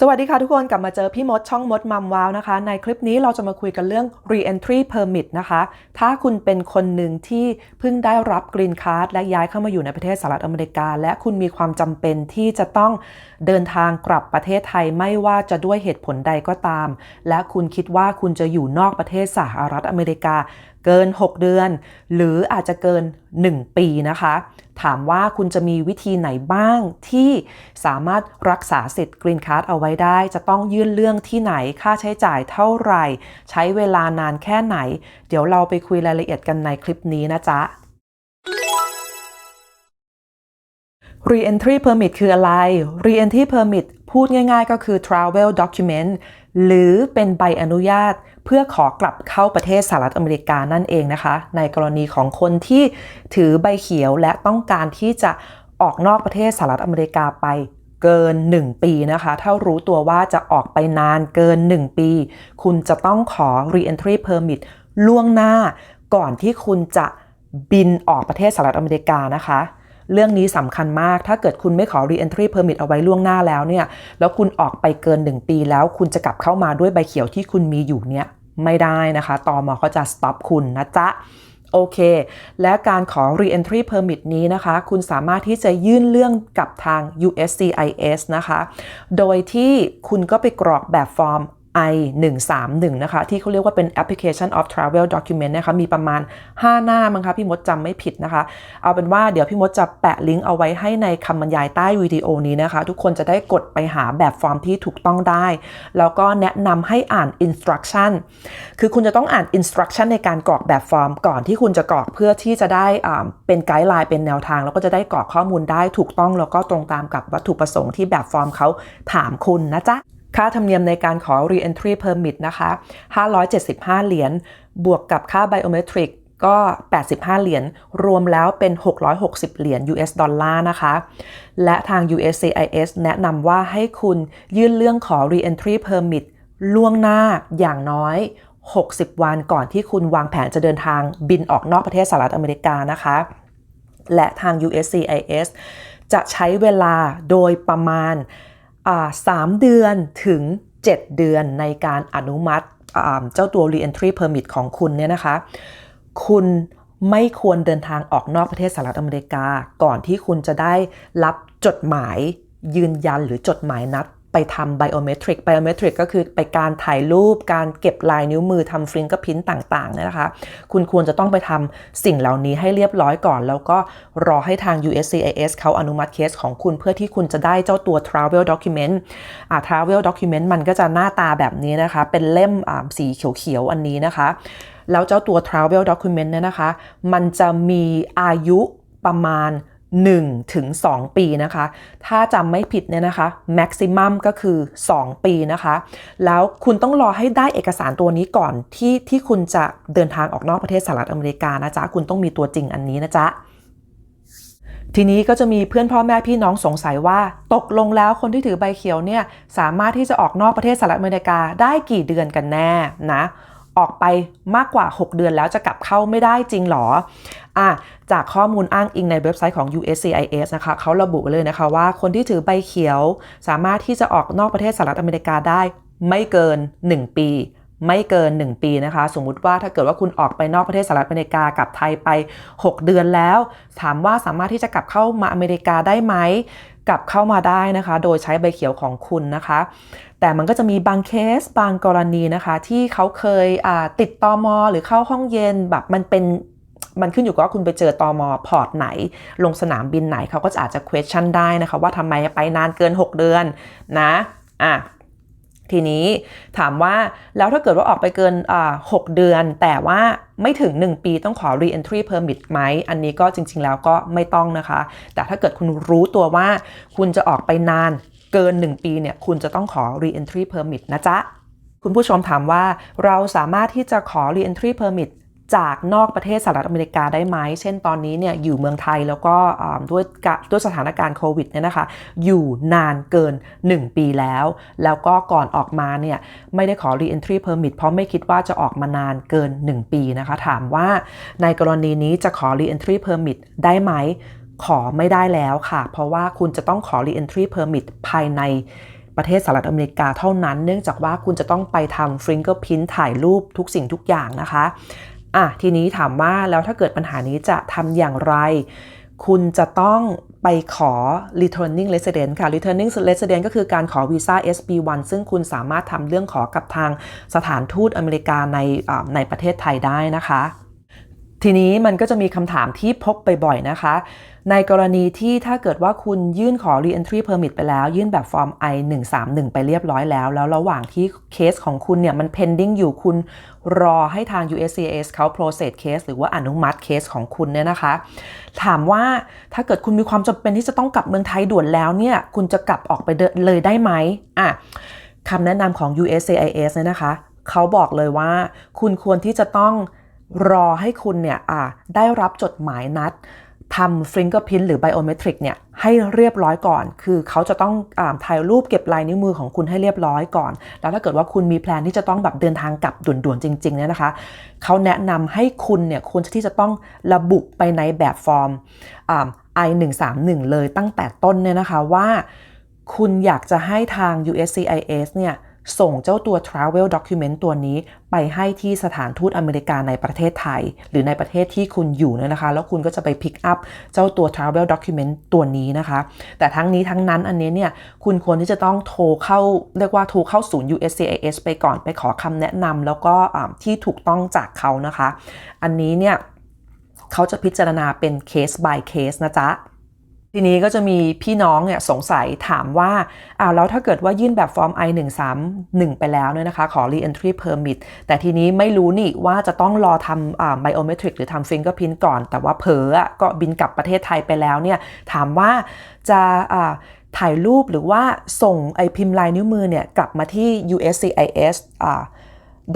สวัสดีค่ะทุกคนกลับมาเจอพี่มดช่องมดมัมว้าวนะคะ ในคลิปนี้เราจะมาคุยกันเรื่อง re-entry permit นะคะ ถ้าคุณเป็นคนหนึ่งที่เพิ่งได้รับ green card และย้ายเข้ามาอยู่ในประเทศสหรัฐอเมริกา และคุณมีความจำเป็นที่จะต้องเดินทางกลับประเทศไทยไม่ว่าจะด้วยเหตุผลใดก็ตาม และคุณคิดว่าคุณจะอยู่นอกประเทศสหรัฐอเมริกา เกิน 6 เดือน หรืออาจจะเกิน 1 ปีนะคะ ถามว่าคุณจะมีวิธีไหนบ้างที่สามารถรักษาสิทธิ์กรีนการ์ดเอาไว้ได้ จะต้องยื่นเรื่องที่ไหนค่าใช้จ่ายเท่าไหร่ ใช้เวลานานแค่ไหน เดี๋ยวเราไปคุยรายละเอียดกันในคลิปนี้นะจ๊ะ Re-entry permit คืออะไร Re-entry permit พูดง่ายๆก็คือ travel document หรือเป็นใบอนุญาต เพื่อขอกลับเข้าประเทศสหรัฐอเมริกานั่นเองนะคะ ในกรณีของคนที่ถือใบเขียวและต้องการที่จะออกนอกประเทศสหรัฐอเมริกาไปเกิน 1 ปีนะคะ ถ้ารู้ตัวว่าจะออกไปนานเกิน 1 ปี คุณจะต้องขอ re-entry permit ล่วงหน้าก่อนที่คุณจะบินออกประเทศสหรัฐอเมริกานะคะ เรื่องนี้สำคัญมาก ถ้าเกิดคุณไม่ขอ re-entry permit เอาไว้ล่วงหน้าแล้วเนี่ย แล้วคุณออกไปเกิน 1 ปีแล้ว คุณจะกลับเข้ามาด้วยใบเขียวที่คุณมีอยู่เนี่ยไม่ได้นะคะตอมอก็จะ stop คุณนะจ๊ะโอเค และการขอ re-entry permit นี้นะคะ คุณสามารถที่จะยื่นเรื่องกับทาง USCIS นะคะ โดยที่คุณก็ไปกรอกแบบฟอร์ม I131 นะคะ ที่เขาเรียกว่าเป็น application of travel document นะคะ มีประมาณ 5 หน้ามั้งคะพี่มดจำไม่ผิดนะคะ เอาเป็นว่าเดี๋ยวพี่มดจะแปะลิงก์เอาไว้ให้ในคำบรรยายใต้วิดีโอนี้นะคะ ทุกคนจะได้กดไปหาแบบฟอร์มที่ถูกต้องได้ แล้วก็แนะนำให้อ่าน instruction คือคุณจะต้องอ่าน instruction ในการกรอกแบบฟอร์มก่อนที่คุณจะกรอกเพื่อที่จะได้เป็นไกด์ไลน์เป็นแนวทาง แล้วก็จะได้กรอกข้อมูลได้ถูกต้องแล้วก็ตรงตามกับวัตถุประสงค์ที่แบบฟอร์มเขาถามคุณนะจ๊ะ ค่าธรรมเนียมในการขอ re-entry permit นะคะ 575 เหรียญ บวกกับค่า biometric ก็ 85 เหรียญ รวมแล้วเป็น 660 เหรียญ US ดอลลาร์นะคะ และทาง USCIS แนะนำว่าให้คุณยื่นเรื่องขอ re-entry permit ล่วงหน้าอย่างน้อย 60 วันก่อนที่คุณวางแผนจะเดินทางบินออกนอกประเทศสหรัฐอเมริกานะคะ และทาง USCIS จะใช้เวลาโดยประมาณ สามเดือนถึง 7 เดือนในการอนุมัติเจ้าตัว re-entry permit ของคุณเนี่ยนะคะ คุณไม่ควรเดินทางออกนอกประเทศสหรัฐอเมริกา ก่อนที่คุณจะได้รับจดหมายยืนยันหรือจดหมายนัด ไปทำ biometric biometric ก็คือไปการถ่ายรูป การเก็บลายนิ้วมือทำฟิงก์พิ้นต่างๆนะคะ คุณควรจะต้องไปทำสิ่งเหล่านี้ให้เรียบร้อยก่อน แล้วก็รอให้ทาง USCIS เขาอนุมัติเคสของคุณเพื่อที่คุณจะได้เจ้าตัว travel document อ่า travel document มันก็จะหน้าตาแบบนี้นะคะ เป็นเล่มสีเขียวๆอันนี้นะคะ แล้วเจ้าตัว travel document เนี่ยนะคะ มันจะมีอายุประมาณ 1ถึง2ปีนะคะ ถ้าจำไม่ผิดเนี่ยนะคะ maximum ก็คือ 2 ปีนะคะ แล้วคุณต้องรอให้ได้เอกสารตัวนี้ก่อนที่ที่คุณจะเดินทางออกนอกประเทศสหรัฐอเมริกานะจ๊ะ คุณต้องมีตัวจริงอันนี้นะจ๊ะทีนี้ก็จะมีเพื่อนพ่อแม่พี่น้องสงสัยว่า ตกลงแล้วคนที่ถือใบเขียวเนี่ยสามารถที่จะออกนอกประเทศสหรัฐอเมริกาได้กี่เดือนกันแน่นะ ออกไปมากกว่า 6 เดือนแล้วจะกลับเข้าไม่ได้จริงหรออะจากข้อมูลอ้างอิงในเว็บไซต์ของ USCIS นะคะเขาระบุเลยนะคะว่าคนที่ถือใบเขียว สามารถที่จะออกนอกประเทศสหรัฐอเมริกาได้ไม่เกิน 1 ปี ไม่เกิน 1 ปีนะคะ สมมุติว่าถ้าเกิดว่าคุณออกไปนอกประเทศสหรัฐอเมริกากับไทยไป 6 เดือนแล้ว ถามว่าสามารถที่จะกลับเข้ามาอเมริกาได้ไหม กลับเข้ามาได้นะคะ โดยใช้ใบเขียวของคุณนะคะ แต่มันก็จะมีบางเคสบางกรณีนะคะ ที่เขาเคยติดตอมอหรือเข้าห้องเย็นแบบมันเป็นมันขึ้นอยู่กับว่าคุณไปเจอตอมอพอร์ตไหน ลงสนามบินไหนเขาก็จะอาจจะ question ได้นะคะ ว่าทำไมไปนานเกิน 6 เดือนนะอะ ทีนี้ถามว่าแล้วถ้าเกิดว่าออกไปเกินหกเดือน แต่ว่าไม่ถึง 1 ปีต้องขอ re-entry permit ไหม อันนี้ก็จริง ๆ แล้วก็ไม่ต้องนะคะ แต่ถ้าเกิดคุณรู้ตัวว่า คุณจะออกไปนานเกิน 1 ปีเนี่ย คุณจะต้องขอ re-entry permit นะจ๊ะ คุณผู้ชมถามว่าเราสามารถที่จะขอ re-entry permit จากนอกประเทศสหรัฐอเมริกาได้ไหม เช่นตอนนี้เนี่ยอยู่เมืองไทยแล้วก็ด้วยด้วยสถานการณ์โควิดเนี่ยนะคะ อยู่นานเกิน 1 ปีแล้ว แล้วก็ก่อนออกมาเนี่ยไม่ได้ขอ re-entry permit เพราะไม่คิดว่าจะออกมานานเกิน 1 ปีนะคะ ถามว่าในกรณีนี้จะขอ re-entry permit ได้ไหม ขอไม่ได้แล้วค่ะ เพราะว่าคุณจะต้องขอ re-entry permit ภายในประเทศสหรัฐอเมริกาเท่านั้น เนื่องจากว่าคุณจะต้องไปทำ fingerprint ถ่ายรูปทุกสิ่งทุกอย่างนะคะ อะทีนี้ถามว่าแล้วถ้าเกิดปัญหานี้จะทำอย่างไร คุณจะต้องไปขอ returning resident ค่ะ returning resident ก็คือการขอวีซ่า SB1 ซึ่งคุณสามารถทำเรื่องขอกับทางสถานทูตอเมริกาในในประเทศไทยได้นะคะ ทีนี้มันก็จะมีคำถามที่พบไปบ่อยนะคะ ในกรณีที่ถ้าเกิดว่าคุณยื่นขอ re-entry permit ไปแล้ว ยื่นแบบฟอร์ม I-131 ไปเรียบร้อยแล้ว แล้วระหว่างที่เคสของคุณเนี่ย มัน pending อยู่คุณรอให้ทาง USCIS เขา process case หรือว่าอนุมัติเคสของคุณเนี่ยนะคะ ถามว่าถ้าเกิดคุณมีความจำเป็นที่จะต้องกลับเมืองไทยด่วนแล้วเนี่ย คุณจะกลับออกไปเดินเลยได้ไหมอะคำแนะนำของ USCIS เนี่ยนะคะ เขาบอกเลยว่าคุณควรที่จะต้อง รอให้คุณเนี่ยได้รับจดหมายนัดทำ fingerprint หรือ biometric เนี่ยให้เรียบร้อยก่อน คือเขาจะต้องอถ่ายรูปเก็บลายนิ้วมือของคุณให้เรียบร้อยก่อน แล้วถ้าเกิดว่าคุณมีแพลนที่จะต้องแบบเดินทางกลับด่วนๆจริงๆเนี่ยนะคะ เขาแนะนำให้คุณเนี่ยควรที่จะต้องระบุไปในแบบฟอร์มอ่า I-131 เลยตั้งแต่ต้นเนี่ยนะคะว่า คุณอยากจะให้ทาง USCIS เนี่ย ส่งเจ้าตัว Travel Document ตัวนี้ไปให้ที่สถานทูตอเมริกาในประเทศไทย หรือในประเทศที่คุณอยู่เนี่ยนะคะ แล้วคุณก็จะไป pick up เจ้าตัว Travel Document ตัวนี้นะคะ แต่ทั้งนี้ทั้งนั้นอันนี้เนี่ยคุณควรที่จะต้องโทรเข้า เรียกว่าโทรเข้าศูนย์ USCIS ไปก่อนไปขอคำแนะนำแล้วก็ที่ถูกต้องจากเขานะคะ อันนี้เนี่ยเขาจะพิจารณาเป็น case by case นะจ๊ะ ทีนี้ก็จะมีพี่น้องเนี่ยสงสัยถามว่าอ้าวแล้วถ้าเกิดว่ายื่นแบบฟอร์ม I-131 ไปแล้วเนี่ยนะคะ ขอ re-entry permit แต่ทีนี้ไม่รู้นี่ว่าจะต้องรอทำ biometric หรือทำ fingerprint ก่อน แต่ว่าเผลอก็บินกลับประเทศไทยไปแล้วเนี่ย ถามว่าจะอ่าถ่ายรูปหรือว่าส่งไอพิมพ์ลายนิ้วมือเนี่ย กลับมาที่ USCIS อ่า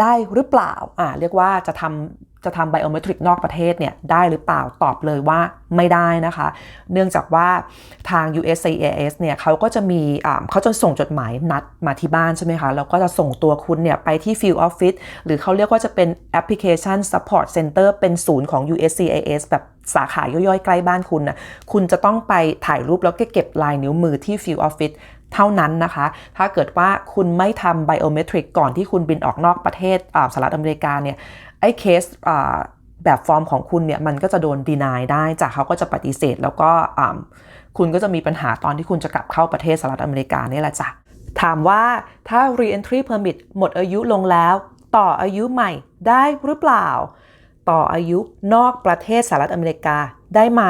ได้หรือเปล่า อ่า เรียกว่าจะทำ จะทำไบโอเมตริกนอกประเทศเนี่ยได้หรือเปล่าตอบเลยว่าไม่ได้นะคะ เนื่องจากว่าทาง USCIS เนี่ยเขาก็จะมีเขาจะส่งจดหมายนัดมาที่บ้านใช่ไหมคะ แล้วก็จะส่งตัวคุณเนี่ยไปที่ Field Office หรือเขาเรียกว่าจะเป็น Application Support Center เป็นศูนย์ของ USCIS แบบสาขาย่อยๆ ใกล้บ้านคุณนะคุณจะต้องไปถ่ายรูปแล้วก็เก็บลายนิ้วมือที่ Field Office เท่านั้นนะคะ ถ้าเกิดว่าคุณไม่ทำไบโอเมตริกก่อนที่คุณบินออกนอกประเทศสหรัฐอเมริกาเนี่ยไอ้เคสแบบฟอร์มของคุณเนี่ยมันก็จะโดนดีนายได้จากเขาก็จะปฏิเสธ แล้วก็คุณก็จะมีปัญหาตอนที่คุณจะกลับเข้าประเทศสหรัฐอเมริกานี่แหละจ้ะถามว่าถ้า re-entry permit หมดอายุลงแล้ว ต่ออายุใหม่ได้หรือเปล่า ต่ออายุนอกประเทศสหรัฐอเมริกาได้ไหม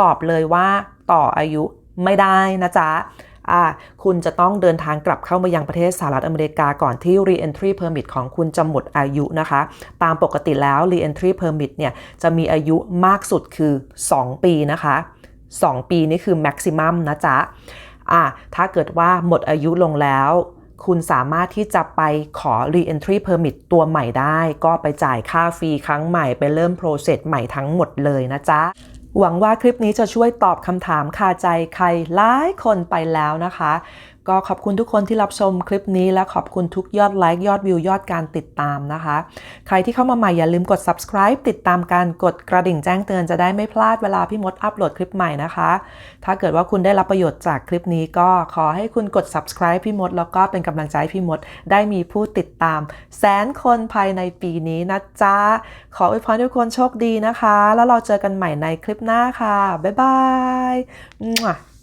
ตอบเลยว่าต่ออายุไม่ได้นะจ๊ะอ่า คุณจะต้องเดินทางกลับเข้ามายังประเทศสหรัฐอเมริกาก่อนที่ re-entry permit ของคุณจะหมดอายุนะคะ ตามปกติแล้ว re-entry permit เนี่ยจะมีอายุมากสุดคือ 2 ปีนะคะ 2 ปีนี่คือ maximum นะจ๊ะอ่าถ้าเกิดว่าหมดอายุลงแล้วคุณสามารถที่จะไปขอ re-entry permit ตัวใหม่ได้ ก็ไปจ่ายค่าฟรีครั้งใหม่ไปเริ่ม process ใหม่ทั้งหมดเลยนะจ๊ะ หวังว่าคลิปนี้จะช่วยตอบคำถามคาใจใครหลายคนไปแล้วนะคะ ก็ขอบคุณทุกคนที่รับชมคลิปนี้และขอบคุณทุกยอดไลค์ยอดวิวยอดการติดตามนะคะ ใครที่เข้ามาใหม่อย่าลืมกด subscribe ติดตามการกดกระดิ่งแจ้งเตือนจะได้ไม่พลาดเวลาพี่มดอัปโหลดคลิปใหม่นะคะ ถ้าเกิดว่าคุณได้รับประโยชน์จากคลิปนี้ก็ขอให้คุณกด subscribe พี่มด แล้วก็เป็นกำลังใจพี่มด ได้มีผู้ติดตาม แสนคนภายในปีนี้นะจ๊ะขออวยพรทุกคนโชคดีนะคะ แล้วเราเจอกันใหม่ในคลิปหน้าค่ะบ๊ายบาย